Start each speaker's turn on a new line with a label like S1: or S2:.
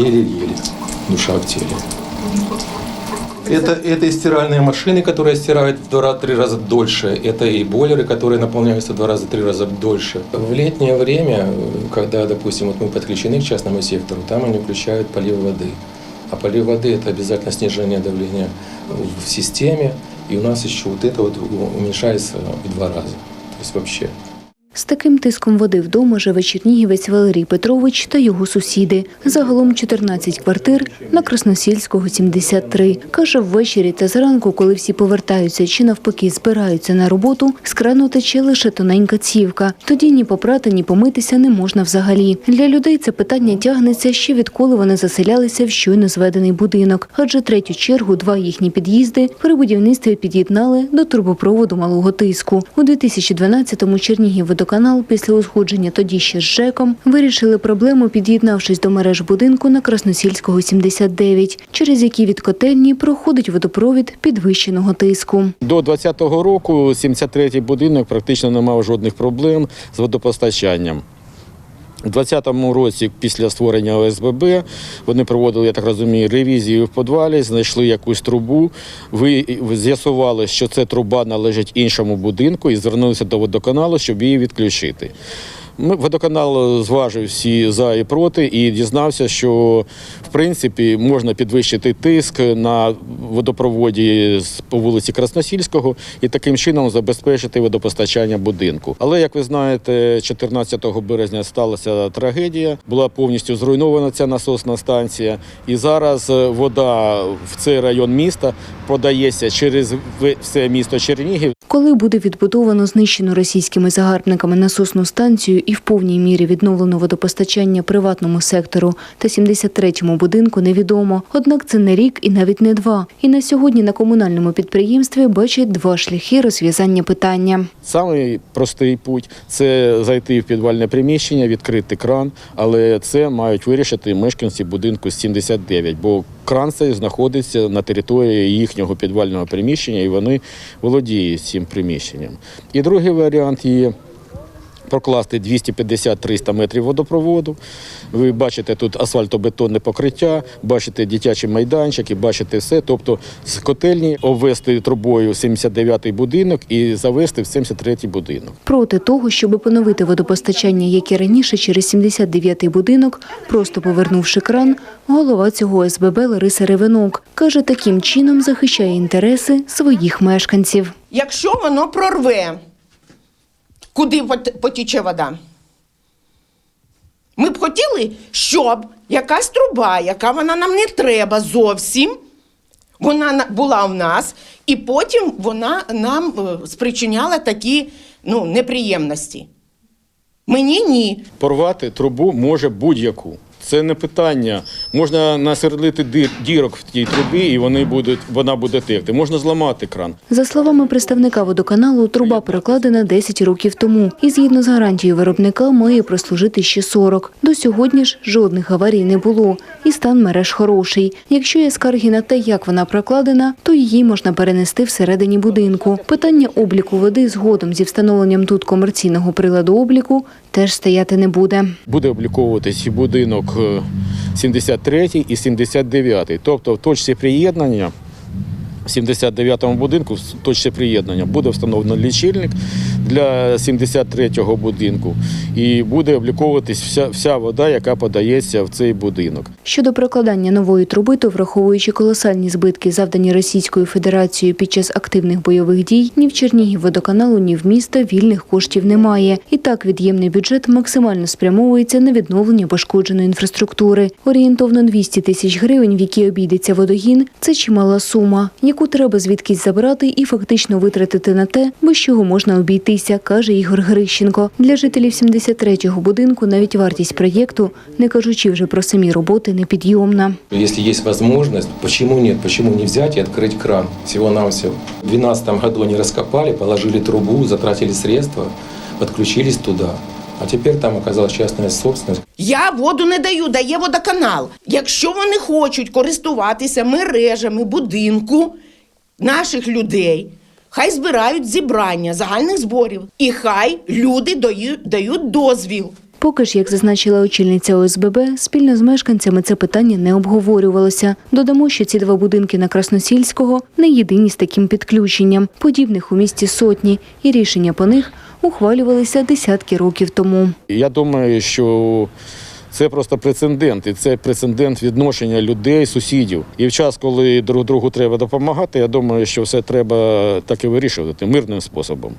S1: еле-еле, душа в теле. Это, это и стиральные машины, которые стирают в два-три раза дольше. Это и бойлеры, которые наполняются в два раза, три раза дольше. В летнее время, когда, допустим, вот мы подключены к частному сектору, там они включают полив воды. А полив воды – это обязательно снижение давления в системе. И у нас еще вот это вот уменьшается в два раза. То есть вообще.
S2: З таким тиском води вдома живе чернігівець Валерій Петрович та його сусіди. Загалом 14 квартир на Красносільського 73. Каже, ввечері та зранку, коли всі повертаються чи навпаки збираються на роботу, з крану тече лише тоненька цівка. Тоді ні попрати, ні помитися не можна взагалі. Для людей це питання тягнеться ще відколи вони заселялися в щойно зведений будинок. Адже третю чергу два їхні під'їзди при будівництві під'єднали до трубопроводу малого тиску. У 2012-му Чернігів водоканал після узгодження тоді ще з ЖЕКом вирішили проблему, під'єднавшись до мереж будинку на Красносільського 79, через які від котельні проходить водопровід підвищеного тиску.
S3: До 20-го року 73-й будинок практично не мав жодних проблем з водопостачанням. У 20-му році, після створення ОСББ, вони проводили, я так розумію, ревізію в подвалі, знайшли якусь трубу, ви з'ясували, що ця труба належить іншому будинку і звернулися до водоканалу, щоб її відключити. Водоканал зважив всі за і проти і дізнався, що в принципі можна підвищити тиск на водопроводі по вулиці Красносільського і таким чином забезпечити водопостачання будинку. Але як ви знаєте, 14 березня сталася трагедія, була повністю зруйнована ця насосна станція, і зараз е, вода в цей район міста подається через все місто Чернігів.
S2: Коли буде відбудовано знищену російськими загарбниками насосну станцію і в повній мірі відновлено водопостачання приватному сектору та 73-му будинку, невідомо. Однак це не рік і навіть не два. І на сьогодні на комунальному підприємстві бачать два шляхи розв'язання питання.
S3: Самий простий путь це зайти в підвальне приміщення, відкрити кран, але це мають вирішити мешканці будинку 79, бо кран цей знаходиться на території їхнього підвального приміщення, і вони володіють цим приміщенням. І другий варіант є. Прокласти 250-300 метрів водопроводу. Ви бачите тут асфальтобетонне покриття, бачите дитячий майданчик і бачите все. Тобто з котельні обвести трубою 79-й будинок і завести в 73-й будинок.
S2: Проти того, щоб поновити водопостачання, як і раніше, через 79-й будинок, просто повернувши кран, голова цього СББ Лариса Ревенок каже, таким чином захищає інтереси своїх мешканців.
S4: Якщо воно прорве, куди потіче вода? Ми б хотіли, щоб якась труба, яка вона нам не треба зовсім, вона була в нас, і потім вона нам е, спричиняла такі ну, неприємності. Мені ні.
S3: Порвати трубу може будь-яку. Це не питання. Можна насверлити дир- дірок в тій трубі, і вони будуть, вона буде текти. Можна зламати кран.
S2: За словами представника водоканалу, труба перекладена 10 років тому і згідно з гарантією виробника має прослужити ще 40. До сьогодні ж жодних аварій не було і стан мереж хороший. Якщо є скарги на те, як вона прокладена, то її можна перенести всередині будинку. Питання обліку води згодом зі встановленням тут комерційного приладу обліку теж стояти не буде.
S3: Буде обліковуватись і будинок 73 і 79. Тобто в точці приєднання. В 79-му будинку в точці приєднання буде встановлено лічильник для 73-го будинку і буде обліковуватись вся, вся вода, яка подається в цей будинок.
S2: Щодо прокладання нової труби, то враховуючи колосальні збитки, завдані Російською Федерацією під час активних бойових дій, ні в Чернігів водоканалу, ні в міста вільних коштів немає. І так від'ємний бюджет максимально спрямовується на відновлення пошкодженої інфраструктури. Орієнтовно 200 тисяч гривень, в які обійдеться водогін, це чимала сума, яку треба звідкись забрати і фактично витратити на те, без чого можна обійтися, каже Ігор Грищенко. Для жителів 73-го будинку навіть вартість проєкту, не кажучи вже про самі роботи, непідйомна.
S1: Если есть возможность, почему нет? Почему не взять и открыть кран всего-навсего? В 2012 году они раскопали, положили трубу, затратили средства, подключились туда. А теперь там оказалась частная собственность.
S4: Я воду не даю, дає водоканал. Якщо вони хочуть користуватися мережами будинку наших людей, хай збирають зібрання загальних зборів. І хай люди дають, дозвіл.
S2: Поки ж, як зазначила очільниця ОСББ, спільно з мешканцями це питання не обговорювалося. Додамо, що ці два будинки на Красносільського не єдині з таким підключенням. Подібних у місті сотні, і рішення по них ухвалювалися десятки років тому.
S3: Я думаю, що це просто прецедент, і це прецедент відношення людей, сусідів. І в час, коли друг другу треба допомагати, я думаю, що все треба так і вирішувати мирним способом.